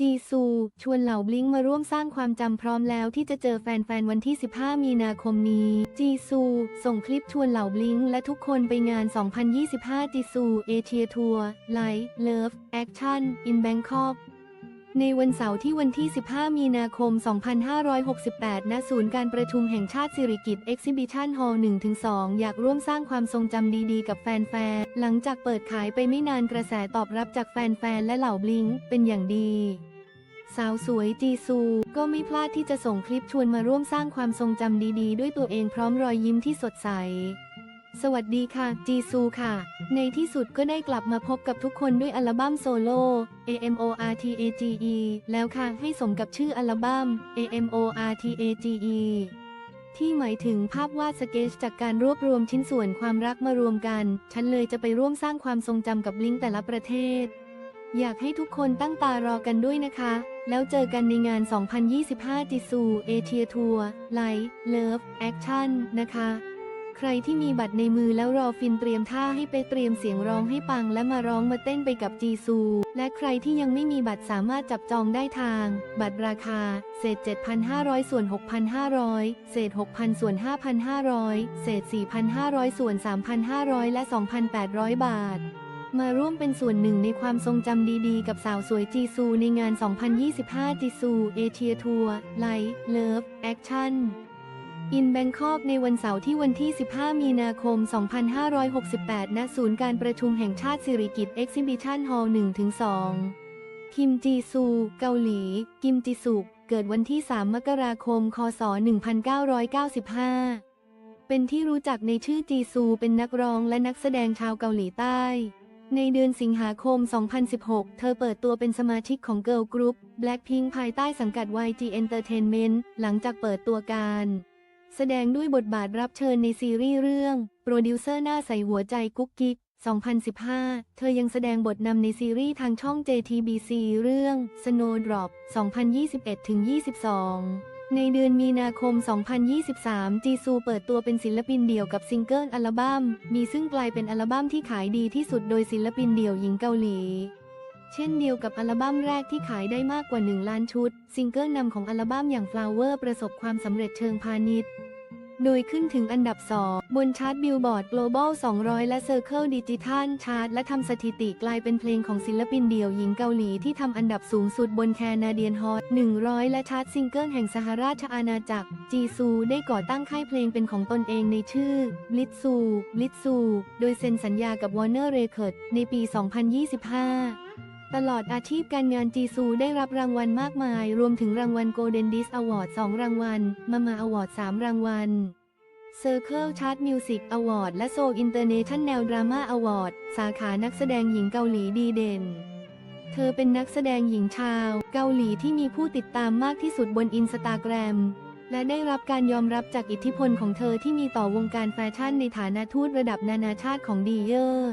จีซู ชวนเหล่าบลิงมาร่วมสร้างความจำพร้อมแล้วที่จะเจอแฟนๆ วันที่ 15 มีนาคมนี้ จีซู ส่งคลิปชวนเหล่าบลิงและทุกคนไปงาน 2025 จีซูเอเชียทัวร์ไลท์เลิฟแอคชั่นอินแบงคอกในวันเสาร์ที่วันที่ 15 มีนาคม 2568 ณ ศูนย์การประชุมแห่งชาติสิริกิติ์เอ็กซิบิชันฮอลล์1-2 อยากร่วมสร้างความทรงจำดีๆ กับแฟนๆ หลังจากเปิดขายไปไม่นานกระแสตอบรับจากแฟนๆ และเหล่าบลิงเป็นอย่างดี สาวสวยจีซู ก็ไม่พลาดที่จะส่งคลิปชวนมาร่วมสร้างความทรงจำดีๆ ด้วยตัวเองพร้อมรอยยิ้มที่สดใส สวัสดีค่ะ จีซูค่ะ ในที่สุดก็ได้กลับมาพบกับทุกคนด้วยอัลบั้มโซโล่ AMORTAGE แล้วค่ะให้สมกับชื่ออัลบั้ม AMORTAGE ที่หมายถึงภาพวาดสเกจจากการรวบรวมชิ้นส่วนความรักมารวมกัน ฉันเลยจะไปร่วมสร้างความทรงจำกับลิงก์แต่ละประเทศ อยากให้ทุกคนตั้งตารอกันด้วยนะคะ แล้วเจอกันในงาน 2025 จิซูเอเชียทัวร์ไลท์เลิฟแอคชั่นนะคะ ใครที่มีบัตรในมือแล้วรอฟินเตรียมท่าให้ไปเตรียมเสียงร้องให้ปังและมาร้องมาเต้นไปกับจีซู และใครที่ยังไม่มีบัตรสามารถจับจองได้ทาง บัตรราคา เศษ 7,500 ส่วน 6,500 เศษ 6,000 ส่วน 5,500 เศษ 4,500 ส่วน 3,500 และ 2,800 บาท มาร่วมเป็นส่วนหนึ่งในความทรงจำดีๆ กับสาวสวยจีซูในงาน 2025 จีซูเอเชียทัวร์ไลท์เลิฟแอคชั่นอินแบงคอกในวันเสาร์ที่วันที่ 15 มีนาคม 2568 ณ ศูนย์การประชุมแห่งชาติสิริกิติ์เอ็กซิบิชันฮอลล์1-2 คิมจีซู เกาหลี กิมจิสุเกิดวันที่ 3 มกราคม คศ 1995 เป็นที่รู้จักในชื่อจีซู เป็นนักร้องและนักแสดงชาวเกาหลีใต้ ในเดือนสิงหาคม 2016 เธอเปิดตัวเป็นสมาชิกของเกิร์ลกรุ๊ป Blackpink ภายใต้สังกัด YG Entertainment หลังจากเปิดตัวการ แสดงด้วยบทบาทรับเชิญในซีรีส์เรื่อง โปรดิวเซอร์หน้าใสหัวใจกุ๊กกิ๊ก 2015 เธอยังแสดงบทนำในซีรีส์ทางช่อง JTBC เรื่อง Snowdrop 2021-22 ในเดือนมีนาคม 2023 จีซูเปิดตัวเป็นศิลปินเดี่ยวกับซิงเกิลอัลบั้ม มีซึ่งกลายเป็นอัลบั้มที่ขายดีที่สุดโดยศิลปินเดี่ยวหญิงเกาหลี เช่นเดียวกับอัลบั้มแรกที่ขายได้มากกว่า 1 ล้านชุด ซิงเกิลนำของอัลบั้มอย่าง Flower ประสบความสำเร็จเชิงพาณิชย์ โดยขึ้นถึงอันดับ 2 บนชาร์ตบิลบอร์ด Global 200 และ Circle Digital Chart และทำสถิติกลายเป็นเพลงของศิลปินเดี่ยวหญิงเกาหลีที่ทำอันดับสูงสุดบนแคนาเดียนฮอต100 และชาร์ตซิงเกิลแห่งสหราชอาณาจักร จีซูได้ก่อตั้งค่ายเพลงเป็นของตนเองในชื่อลิซูลิซูโดยเซ็นสัญญากับ Warner Records ในปี 2025 ตลอดอาชีพการงานจีซูได้รับรางวัลมากมาย รวมถึงรางวัล Golden Disc Award 2รางวัล มามา Award 3รางวัล Circle Chart Music Award และ Seoul International Drama Award สาขานักแสดงหญิงเกาหลีดีเด่น เธอเป็นนักแสดงหญิงชาว เกาหลีที่มีผู้ติดตามมากที่สุดบนอินสตาแกรมและได้รับการยอมรับจากอิทธิพลของเธอที่มีต่อวงการแฟชั่นในฐานะทูตระดับนานาชาติของดีเยอร์